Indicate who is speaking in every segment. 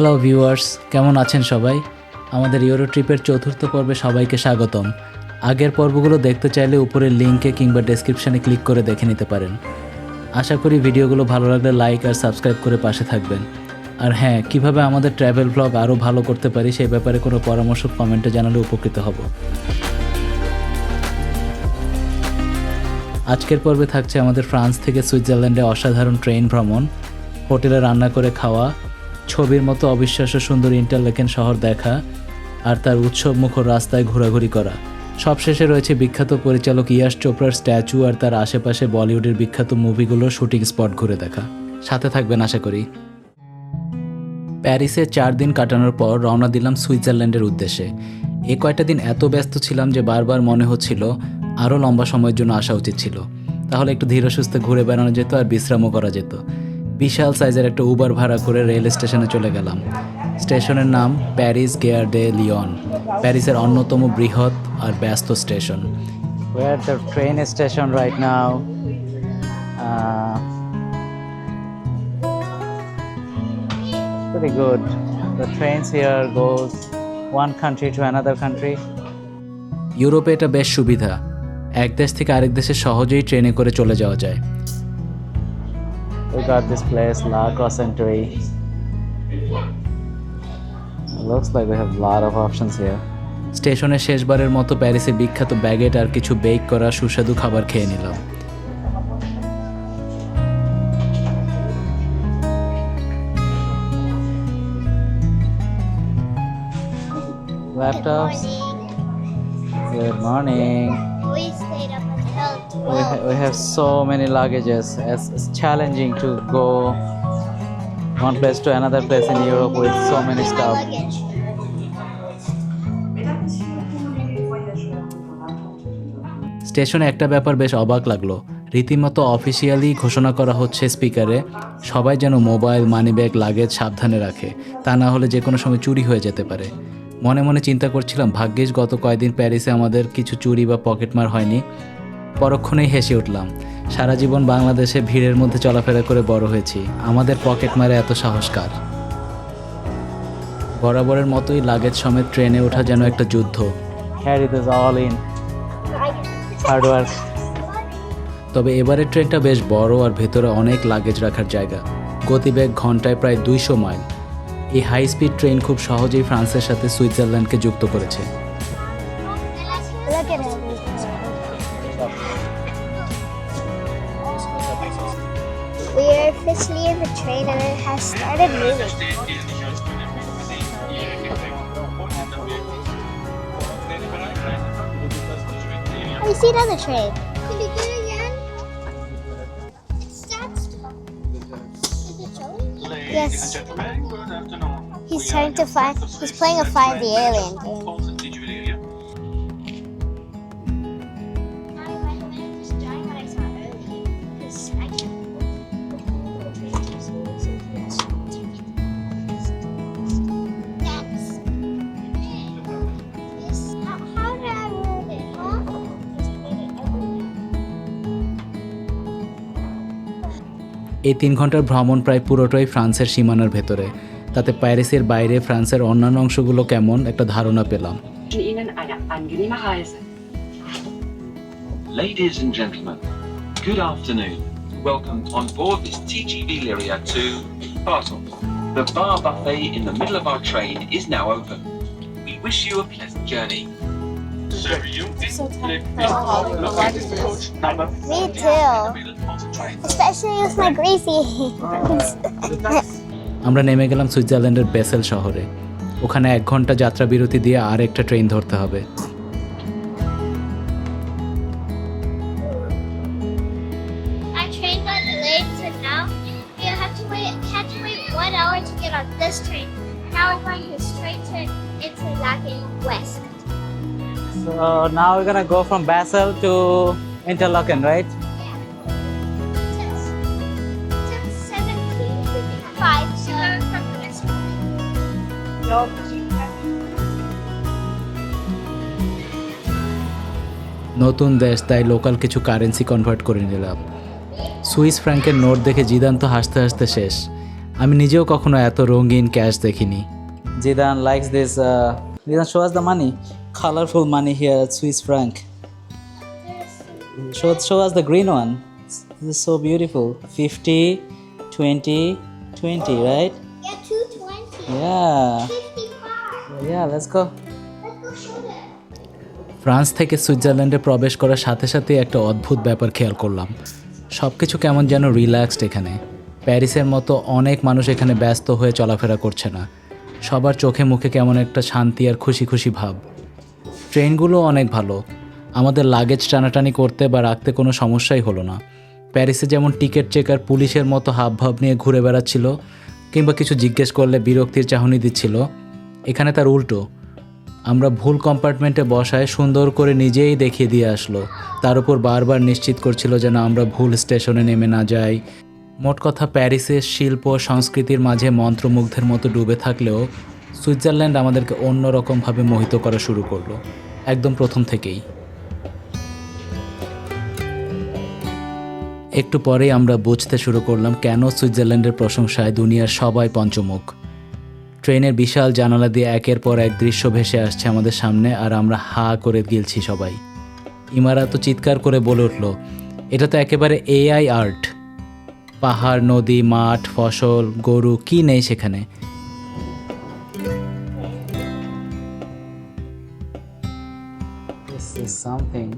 Speaker 1: Hello viewers কেমন আছেন সবাই? আমাদের ইউরো ট্রিপের চতুর্থ পর্বে সবাইকে স্বাগতম। আগের পর্বগুলো দেখতে চাইলে উপরের লিঙ্কে কিংবা ডেসক্রিপশনে ক্লিক করে দেখে নিতে পারেন। আশা করি ভিডিওগুলো ভালো লাগলে লাইক আর সাবস্ক্রাইব করে পাশে থাকবেন। আর হ্যাঁ কীভাবে আমাদের ট্র্যাভেল ব্লগ আরও ভালো করতে পারি সেই ব্যাপারে কোনো পরামর্শ কমেন্টে জানালে উপকৃত হব। আজকের পর্বে থাকছে আমাদের ফ্রান্স থেকে সুইজারল্যান্ডে অসাধারণ ট্রেন ভ্রমণ। হোটেলে রান্না করে খাওয়া ছবির মতো অবিশ্বাস্য সুন্দর ইন্টারলেকেন শহর দেখা আর তার উৎসব মুখর রাস্তায় ঘোরাঘুরি করা। সবশেষে রয়েছে বিখ্যাত পরিচালক ইয়াশ চোপড়ার স্ট্যাচু আর তার আশেপাশে বলিউডের বিখ্যাত মুভিগুলোর শুটিং স্পট ঘুরে দেখা। সাথে থাকবেন আশা করি। প্যারিসে চার দিন কাটানোর পর রওনা দিলাম সুইজারল্যান্ডের উদ্দেশ্যে। এ কয়টা দিন এত ব্যস্ত ছিলাম যে বারবার মনে হচ্ছিল আরও লম্বা সময়ের জন্য আসা উচিত ছিল। তাহলে একটু ধীরে সুস্থে ঘুরে বেড়ানো যেত আর বিশ্রামও করা যেত। বিশাল সাইজের একটা উবার ভাড়া করে রেল স্টেশনে চলে গেলাম। স্টেশনের নাম প্যারিস গেয়ার ডে লিওন। প্যারিসের অন্যতম বৃহৎ আর ব্যস্ত station. The train station right now pretty. ইউরোপে এটা বেশ সুবিধা। এক দেশ থেকে আরেক দেশে সহজেই ট্রেনে করে চলে যাওয়া যায়। We got this place, La Croissanterie. Looks like we have a lot of options here. স্টেশনের শেষবারের মতো প্যারিসে বিখ্যাত ব্যাগেট আর কিছু বেক করা সুস্বাদু খাবার খেয়ে নিলাম Laptops. Good morning.
Speaker 2: We,
Speaker 1: ha-
Speaker 2: 12.
Speaker 1: we have so many luggages. It's, it's challenging to go one place to another place in Europe with so many stuff. স্টেশনে একটা ব্যাপার বেশ অবাক লাগল রীতিমতো অফিসিয়ালি ঘোষণা করা হচ্ছে স্পিকারে সবাই যেন মোবাইল মানিব্যাগ লাগেজ সাবধানে রাখে তা না হলে যে কোনো সময় চুরি হয়ে যেতে পারে মনে মনে চিন্তা করছিলাম ভাগ্যিস গত কয়েকদিন প্যারিসে আমাদের কিছু চুরি বা পকেটমার হয়নি পরক্ষণেই হেসে উঠলাম সারা জীবন বাংলাদেশে ভিড়ের মধ্যে চলাফেরা করে বড় হয়েছি আমাদের পকেটমারে এত সাহসকার। বরাবরের মতোই লাগেজ সমেত ট্রেনে ওঠা যেন একটা যুদ্ধ। তবে এবারের ট্রেনটা বেশ বড় আর ভেতরে অনেক লাগেজ রাখার জায়গা। গতিবেগ ঘন্টায় প্রায় দুইশো মাইল। এই হাই স্পিড ট্রেন খুব সহজেই ফ্রান্সের সাথে সুইজারল্যান্ডকে যুক্ত করেছে.
Speaker 2: We are officially in the train and it has started moving. We see another train. Can do it again? Is? Yes. He's trying to find. He's playing a find the alien game.
Speaker 1: এই তিন ঘণ্টার ভ্রমণ প্রায় পুরোটাই ফ্রান্সের সীমানার ভেতরে তাতে প্যারিসের বাইরে ফ্রান্সের অন্যান্য অংশগুলো কেমন একটা ধারণা পেলাম.
Speaker 3: Ladies and gentlemen, good afternoon. Welcome on board this TGV Lyria to Basel. The bar buffet in the middle of our train is now open. We wish you a pleasant journey.
Speaker 2: Sir, you, so, Me too. Especially with my greasy hands.
Speaker 1: আমরা নেমে গেলাম সুইজারল্যান্ডের Bessel শহরে ওখানে এক ঘণ্টা যাত্রা বিরতি দিয়ে আর একটা ট্রেন ধরতে হবে
Speaker 2: Our train got delayed, so now we have to wait. Had to wait one hour to get on this train. Now we're going to straight to Interlaken West.
Speaker 1: So now we're gonna go from Basel to Interlaken, right? নতুন দেশ তাই local কিছু currency convert করে নিলাম। Swiss ফ্র্যাঙ্কের note দেখে জিদান তো হাসতে হাসতে শেষ। আমি নিজেও কখনো এত রঙিন ক্যাশ দেখিনি। Zidan likes this Zidan show us the money colourful money here Swiss franc. Show show us the green is so beautiful 50 20 20 right?
Speaker 2: Yeah, 220.
Speaker 1: yeah
Speaker 2: 55.
Speaker 1: yeah let's go. France থেকে সুইজারল্যান্ডে প্রবেশ করার সাথে সাথে একটা অদ্ভুত ব্যাপার খেয়াল করলাম। সব কিছু কেমন যেন রিল্যাক্সড এখানে। প্যারিসের মতো অনেক মানুষ এখানে ব্যস্ত হয়ে চলাফেরা করছে না। সবার চোখে মুখে কেমন একটা শান্তি আর খুশি খুশি ভাব। ট্রেনগুলো অনেক ভালো। আমাদের লাগেজ টানাটানি করতে বা রাখতে কোনো সমস্যাই হলো না। প্যারিসে যেমন টিকিট চেকার পুলিশের মতো হাবভাব নিয়ে ঘুরে বেড়াচ্ছিল, কিংবা কিছু জিজ্ঞেস করলে বিরক্তির চাহনি দিচ্ছিল, এখানে তার উল্টো। আমরা ভুল কম্পার্টমেন্টে বসায় সুন্দর করে নিজেই দেখিয়ে দিয়ে আসলো। তার উপর বারবার নিশ্চিত করছিল যেন আমরা ভুল স্টেশনে নেমে না যাই। মোট কথা প্যারিসের শিল্প সংস্কৃতির মাঝে মন্ত্রমুগ্ধের মতো ডুবে থাকলেও সুইজারল্যান্ড আমাদেরকে অন্যরকমভাবে মোহিত করা শুরু করল। একদম প্রথম থেকেই। একটু পরেই আমরা বুঝতে শুরু করলাম কেন সুইজারল্যান্ডের প্রশংসায় দুনিয়ার সবাই পঞ্চমুখ। ট্রেনের বিশাল জানালা দিয়ে একের পর এক দৃশ্য ভেসে আসছে আমাদের সামনে আর আমরা হা করে গিলছি সবাই ইমারা তো চিৎকার করে বলে উঠল এটা তো একেবারে এআই আর্ট পাহাড় নদী মাঠ ফসল গরু কি নেই সেখানে This is something.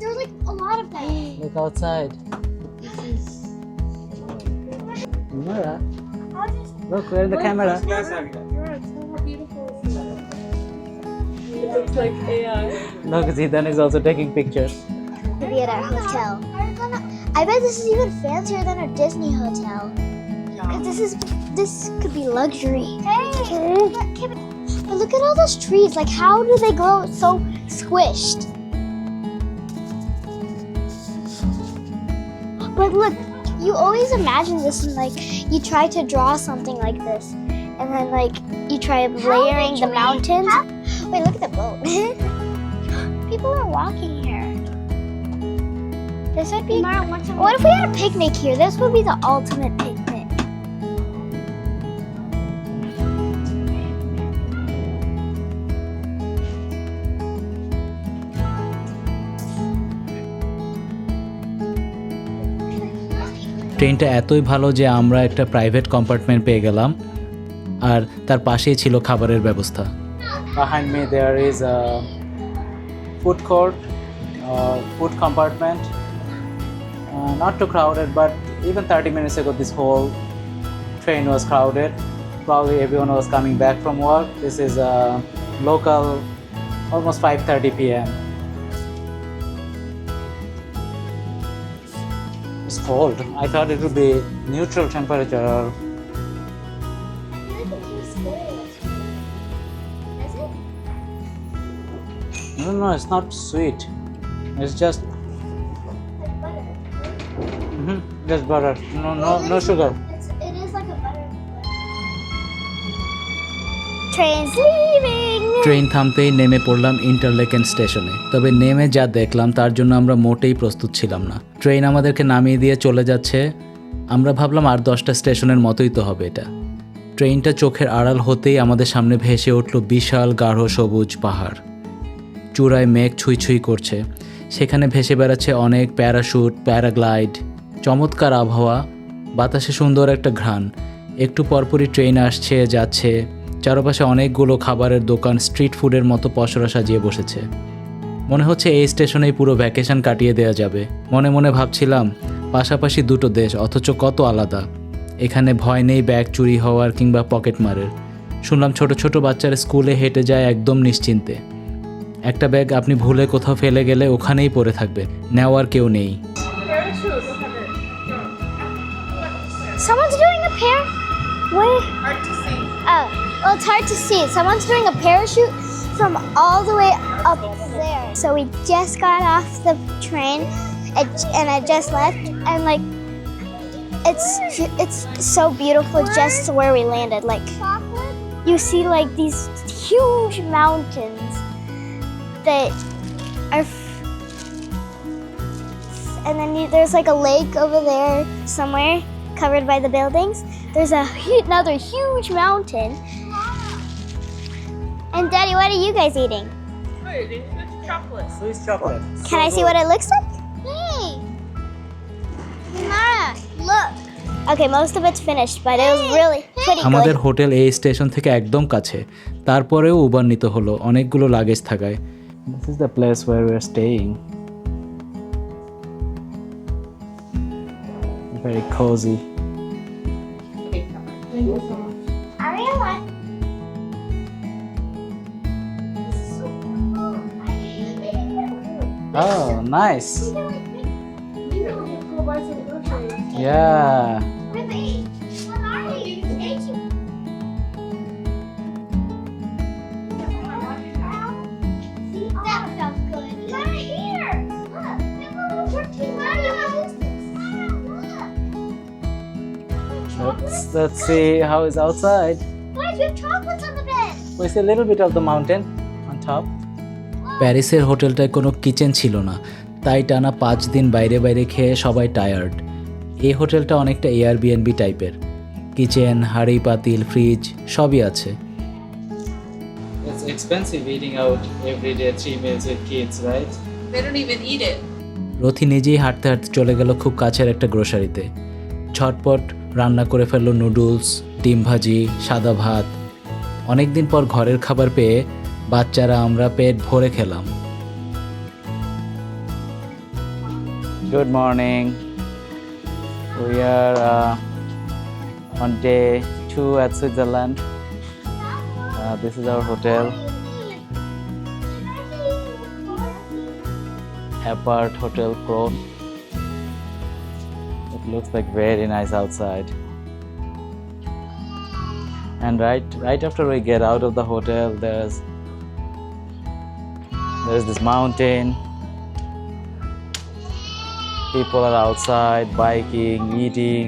Speaker 2: There's like a lot of them.
Speaker 1: Look outside. Imara,
Speaker 2: I'll just
Speaker 1: look, where's the camera?
Speaker 4: It looks like AI.
Speaker 1: Look, Zidan is also taking pictures.
Speaker 2: be at our hotel. I bet this is even fancier than our Disney hotel. Cause this is this could be luxury. Hey, but look at all those trees. Like, how do they grow so squished? But look, you always imagine this and like you try to draw something like this, and then like you try layering the mountains. Wait, look at the boat. People are walking here. This would be. What if we had a picnic here? This would be the ultimate picnic.
Speaker 1: ট্রেনটা এতই ভালো যে আমরা একটা private compartment পেয়ে গেলাম। আর তার পাশেই ছিল খাবারের ব্যবস্থা। Behind me there is food court food compartment not too crowded but even 30 minutes ago this whole train was crowded probably everyone was coming back from work this is local almost 5:30 PM Cold. I thought it would be neutral temperature or no no it's not sweet. It's just Mhm, just butter. No no no sugar. Train থামতেই নেমে পড়লাম Interlaken স্টেশনে তবে নেমে যা দেখলাম তার জন্য আমরা মোটেই প্রস্তুত ছিলাম না ট্রেন আমাদেরকে নামিয়ে দিয়ে চলে যাচ্ছে। আমরা ভাবলাম আর দশটা স্টেশনের মতোই তো হবে এটা। ট্রেনটা চোখের আড়াল হতেই আমাদের সামনে ভেসে উঠল বিশাল গাঢ় সবুজ পাহাড়। চূড়ায় মেঘ ছুঁই ছুঁই করছে। সেখানে ভেসে বেড়াচ্ছে অনেক প্যারাশুট, প্যারাগ্লাইড, চমৎকার আবহাওয়া, বাতাসে সুন্দর একটা ঘ্রাণ। একটু পরপরই ট্রেন আসছে, যাচ্ছে, চারপাশে অনেকগুলো খাবারের দোকান, স্ট্রিট ফুডের মতো পসরা সাজিয়ে বসেছে। মনে হচ্ছে এই স্টেশনেই পুরো ভ্যাকেশন কাটিয়ে দেওয়া যাবে মনে মনে ভাবছিলাম পাশাপাশি দুটো দেশ অথচ কত আলাদা এখানে ভয় নেই ব্যাগ চুরি হওয়ার কিংবা পকেট মারের শুনলাম ছোট ছোট বাচ্চারা স্কুলে হেঁটে যায় একদম নিশ্চিন্তে একটা ব্যাগ আপনি ভুলে কোথাও ফেলে গেলে ওখানেই পড়ে থাকবে নেওয়ার কেউ নেই
Speaker 2: Someone's doing a pair. Wait. Hard to see. Oh, well, it's hard to see. Someone's doing a parachute from all the way up there. So we just got off the train, and, I just left, and like, it's it's so beautiful just where we landed. Like, you see like these huge mountains that are. And then there's like a lake over there somewhere covered by the buildings. There's a another huge mountain. And Daddy, what are you guys eating?
Speaker 4: Food. It's chocolate.
Speaker 1: Swiss chocolate.
Speaker 2: Can I see what it looks like? Hey, Mara, look. Okay, most of it's finished, but it was really pretty
Speaker 1: আমাদের
Speaker 2: good.
Speaker 1: Hotel এই station থেকে একদম কাছে তারপরেও Uber নিতে হলো অনেকগুলো luggage থাকায় this is the place where we are staying very cosy
Speaker 2: I
Speaker 1: Look, nice. Yeah. Let's let's see how it's outside.
Speaker 2: Why do you have chocolates on the bed?
Speaker 1: We see a little bit of the mountain on top. প্যারিসের হোটেলটায় কোনো kitchen ছিল না তাই টানা পাঁচ দিন বাইরে বাইরে খেয়ে সবাই টায়ার্ড এই হোটেলটা অনেকটা এয়ারবিএনবি টাইপের কিচেন হাঁড়ি পাতিল ফ্রিজ সবই আছে। It's expensive eating out every day three meals with kids, right?
Speaker 4: They don't even eat it.
Speaker 1: রথি নিজেই হাঁটতে হাঁটতে চলে গেল খুব কাছের একটা গ্রোসারিতে ঝটপট রান্না করে ফেলল নুডলস ডিম ভাজি সাদা ভাত। অনেকদিন পর ঘরের খাবার পেয়ে বাচ্চারা আমরা পেট ভরে খেলাম good morning we are on day two at Switzerland this is our hotel apart hotel pro it looks like very nice outside and right right after we get out of the hotel there's there's this mountain people are outside biking eating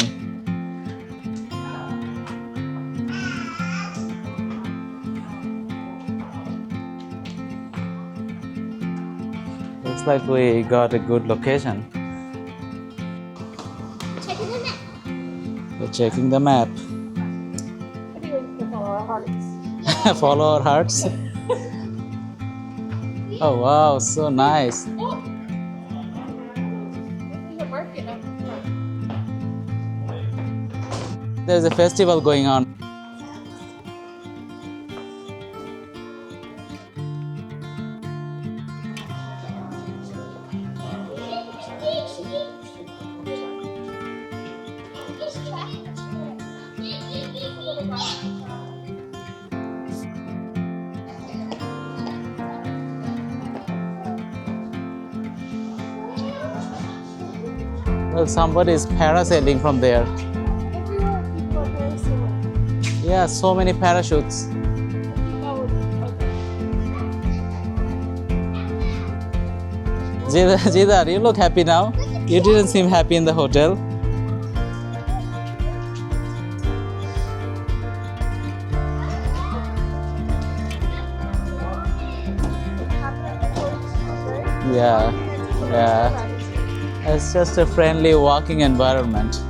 Speaker 1: looks like we got a good location
Speaker 2: Checking the map.
Speaker 1: We're checking the map.
Speaker 4: I think we can follow our hearts.
Speaker 1: Follow our hearts. Oh wow, so nice. Oh.
Speaker 4: There's a market up front.
Speaker 1: There's a festival going on. Well, somebody is parasailing from there. Yeah, so many parachutes. Jidar, Jidar, you look happy now. You didn't seem happy in the hotel. Yeah, yeah. It's just a friendly walking environment.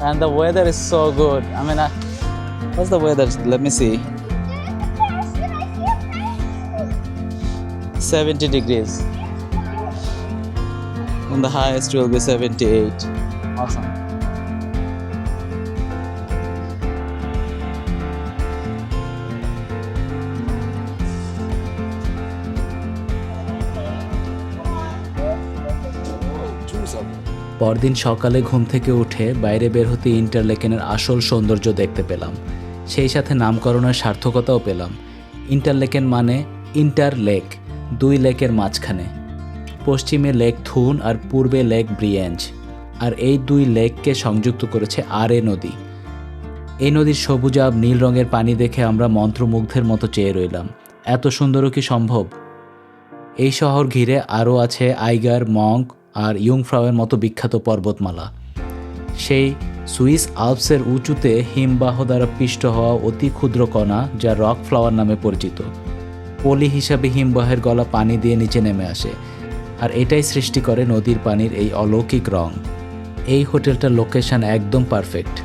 Speaker 1: And the weather is so good. I mean, I, what's the weather? Let me see. 70 degrees. And the highest will be 78. Awesome. পরদিন সকালে ঘুম থেকে উঠে বাইরে বের হতে ইন্টারলেকেনের আসল সৌন্দর্য দেখতে পেলাম। সেই সাথে নামকরণের সার্থকতাও পেলাম। ইন্টারলেকেন মানে ইন্টার লেক, দুই লেকের মাঝখানে। পশ্চিমে লেক থুন আর পূর্বে লেক ব্রিয়েঞ্জ। আর এই দুই লেককে সংযুক্ত করেছে আর এ নদী। এই নদীর সবুজাব নীল রঙের পানি দেখে আমরা মন্ত্রমুগ্ধের মতো চেয়ে রইলাম। এত সুন্দরও কি সম্ভব? এই শহর ঘিরে আরও আছে আইগার, মঙ্ক আর ইয়ংফ্রাওয়ের মতো বিখ্যাত পর্বতমালা। সেই সুইস আলপসের উঁচুতে হিমবাহ দ্বারা পিষ্ট হওয়া অতি ক্ষুদ্র কণা যা রক ফ্লাওয়ার নামে পরিচিত। পলি হিসাবে হিমবাহের গলা পানি দিয়ে নিচে নেমে আসে, আর এটাই সৃষ্টি করে নদীর পানির এই অলৌকিক রং। এই হোটেলটার লোকেশন একদম পারফেক্ট।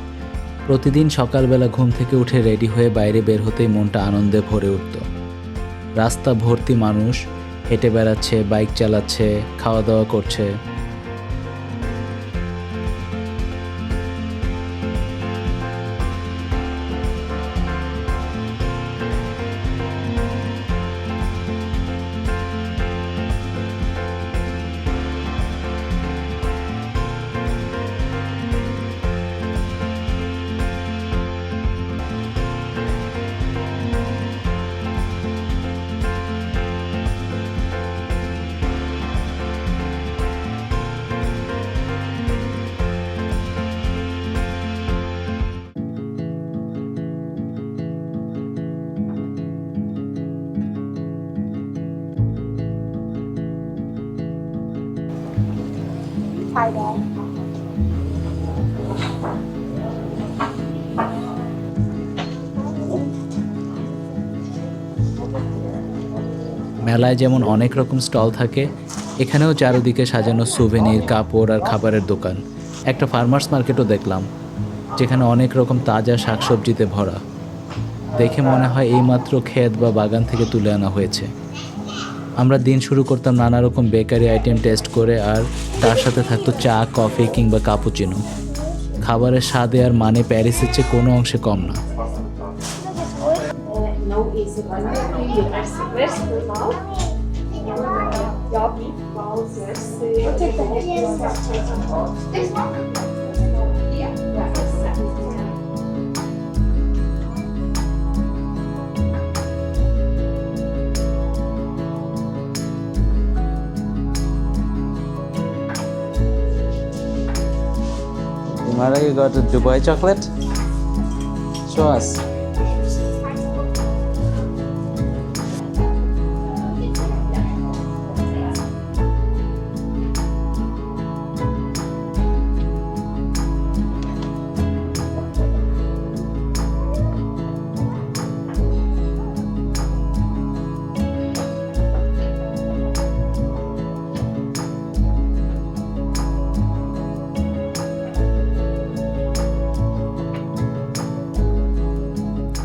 Speaker 1: প্রতিদিন সকালবেলা ঘুম থেকে উঠে রেডি হয়ে বাইরে বের হতেই মনটা আনন্দে ভরে উঠত। রাস্তা ভর্তি মানুষ হেঁটে বেড়াচ্ছে বাইক চালাচ্ছে খাওয়া দাওয়া করছে। মেলায় যেমন অনেক রকম স্টল থাকে, এখানেও চারিদিকে সাজানো সুভেনির কাপড় আর খাবারের দোকান। একটা ফার্মার্স মার্কেটও দেখলাম, যেখানে অনেক রকম তাজা শাকসবজিতে ভরা। দেখে মনে হয় এইমাত্র ক্ষেত বা বাগান থেকে তুলে আনা হয়েছে। আমরা দিন শুরু করতাম নানা রকম বেকারি আইটেম টেস্ট করে আর তার সাথে থাকতো চা, কফি কিংবা কাপুচিনো খাবারের স্বাদে আর মানে প্যারিসের চেয়ে কোনো অংশে কম না।
Speaker 4: No
Speaker 1: You got the Dubai chocolate. Show us.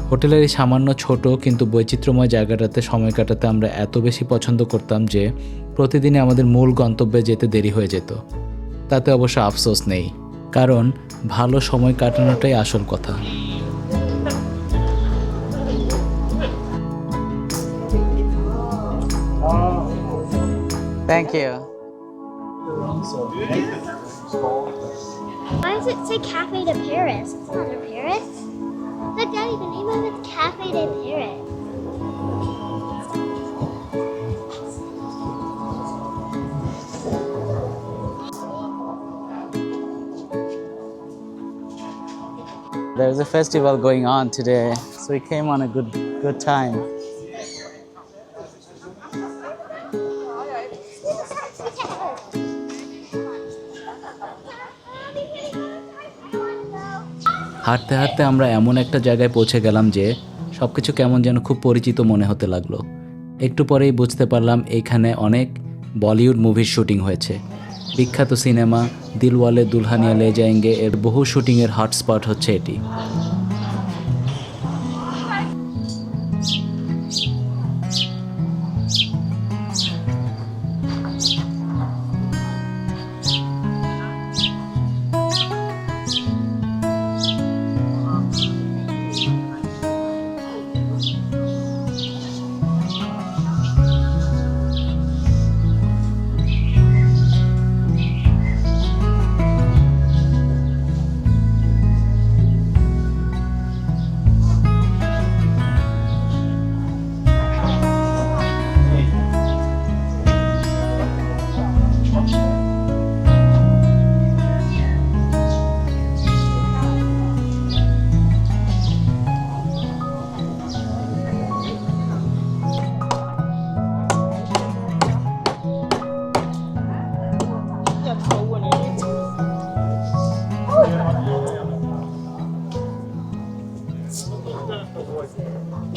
Speaker 1: হোটেলের এই সামান্য ছোট কিন্তু বৈচিত্র্যময় জায়গাটাতে সময় কাটাতে আমরা এত বেশি পছন্দ করতাম যে প্রতিদিনই আমাদের মূল গন্তব্যে যেতে দেরি হয়ে যেত তাতে অবশ্য আফসোস নেই কারণ ভালো সময় কাটানোটাই আসল কথা thank you
Speaker 2: Why does it say Cafe de Paris? It's not in Paris. Look, Daddy, the name of it's Cafe de Paris.
Speaker 1: There's a festival going on today, so we came on a good good time. হাঁটতে হাঁটতে আমরা এমন একটা জায়গায় পৌঁছে গেলাম যে সব কিছু কেমন যেন খুব পরিচিত মনে হতে লাগল। একটু পরেই বুঝতে পারলাম এইখানে অনেক বলিউড মুভির শুটিং হয়েছে। বিখ্যাত সিনেমা দিলওয়ালে দুলহানিয়া লে যায়েঙ্গে এর বহু শুটিংয়ের হটস্পট হচ্ছে এটি।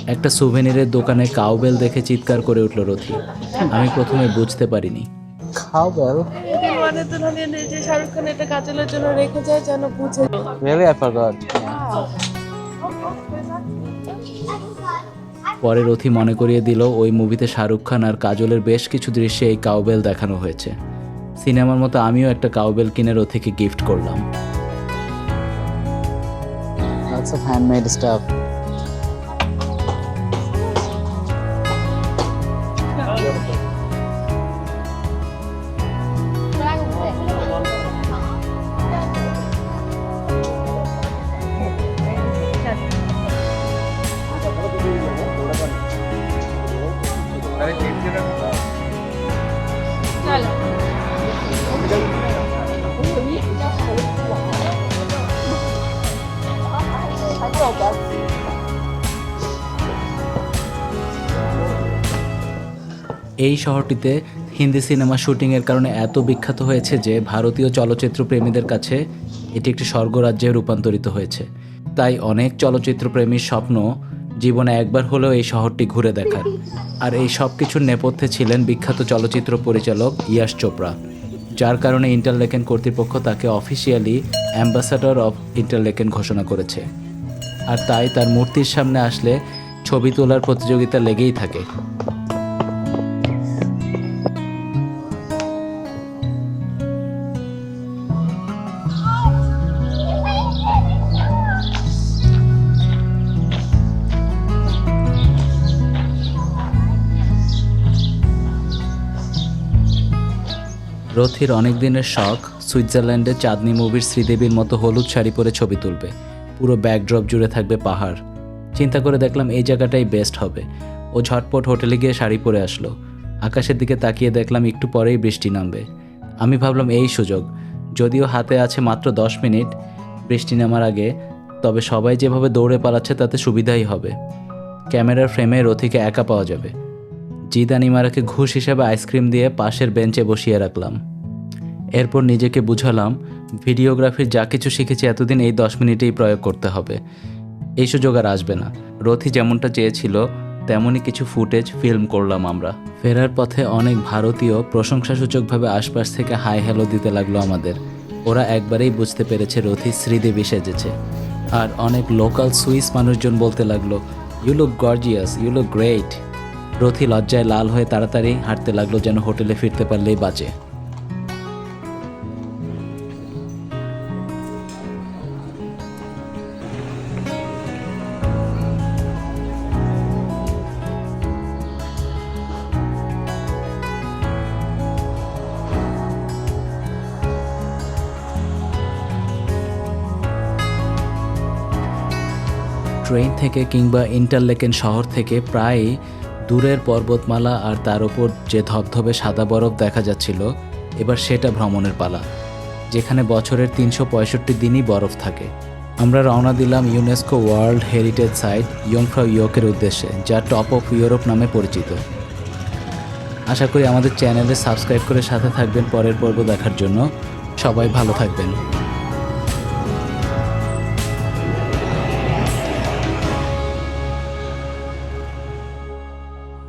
Speaker 1: একটা সুভেনিরের দোকানে কাউবেল দেখে চিৎকার করে উঠল রথি। আমি প্রথমে বুঝতে পারিনি। কাউবেল পরে রথি মনে করিয়ে দিল ওই মুভিতে শাহরুখ খান আর কাজলের বেশ কিছু দৃশ্যে এই কাউবেল দেখানো হয়েছে। সিনেমার মতো আমিও একটা কাউবেল কিনে রথিকে গিফট করলাম। That's a handmade stuff. এই শহরটিতে হিন্দি সিনেমা শুটিংয়ের কারণে এত বিখ্যাত হয়েছে যে ভারতীয় চলচ্চিত্র প্রেমীদের কাছে এটি একটি স্বর্গরাজ্যে রূপান্তরিত হয়েছে। তাই অনেক চলচ্চিত্র প্রেমীর স্বপ্ন জীবনে একবার হলেও এই শহরটি ঘুরে দেখার। আর এই সব কিছুর নেপথ্যে ছিলেন বিখ্যাত চলচ্চিত্র পরিচালক ইয়াশ চোপড়া, যার কারণে ইন্টারলেকেন কর্তৃপক্ষ তাকে অফিসিয়ালি অ্যাম্বাসাডর অফ ইন্টারলেকেন ঘোষণা করেছে। আর তাই তার মূর্তির সামনে আসলে ছবি তোলার প্রতিযোগিতা লেগেই থাকে। রথির অনেক দিনের শখ সুইজারল্যান্ডে চাঁদনি মুভির শ্রীদেবীর মতো হলুদ শাড়ি পরে ছবি তুলবে। পুরো ব্যাকড্রপ জুড়ে থাকবে পাহাড়। চিন্তা করে দেখলাম এই জায়গাটাই বেস্ট হবে। ও ঝটপট হোটেলে গিয়ে শাড়ি পরে আসলো। আকাশের দিকে তাকিয়ে দেখলাম একটু পরেই বৃষ্টি নামবে। আমি ভাবলাম এই সুযোগ। যদিও হাতে আছে মাত্র দশ মিনিট বৃষ্টি নামার আগে, তবে সবাই যেভাবে দৌড়ে পালাচ্ছে তাতে সুবিধাই হবে। ক্যামেরার ফ্রেমে রথিকে একা পাওয়া যাবে। জিদান ইমারাকে ঘুষ হিসেবে আইসক্রিম দিয়ে পাশের বেঞ্চে বসিয়ে রাখলাম। এরপর নিজেকে বুঝালাম ভিডিওগ্রাফির যা কিছু শিখেছি এতদিন এই দশ মিনিটেই প্রয়োগ করতে হবে। এই সুযোগ আর আসবে না। রথি যেমনটা চেয়েছিল, তেমনই কিছু ফুটেজ ফিল্ম করলাম আমরা। ফেরার পথে অনেক ভারতীয় প্রশংসাসূচকভাবে আশপাশ থেকে হাই হ্যালো দিতে লাগল আমাদের। ওরা একবারেই বুঝতে পেরেছে রথি শ্রীদেবী সেজেছে। আর অনেক লোকাল সুইস মানুষজন বলতে লাগল you look gorgeous you look great Rathi লজ্জায় লাল হয়ে তাড়াতাড়ি হাঁটতে লাগল যেন হোটেলে ফিরতে পারলেই বাঁচে ট্রেন থেকে কিংবা ইন্টারলেকেন শহর থেকে প্রায় দূরের পর্বতমালা আর তার ওপর যে ধবধবে সাদা বরফ দেখা যাচ্ছিল, এবার সেটা ভ্রমণের পালা, যেখানে বছরের তিনশো পঁয়ষট্টি দিনই বরফ থাকে। আমরা রওনা দিলাম UNESCO world heritage site Jungfrau ইয়কের উদ্দেশ্যে, যা টপ অফ ইউরোপ নামে পরিচিত। আশা করি আমাদের চ্যানেলে সাবস্ক্রাইব করে সাথে থাকবেন পরের পর্ব দেখার জন্য। সবাই ভালো থাকবেন।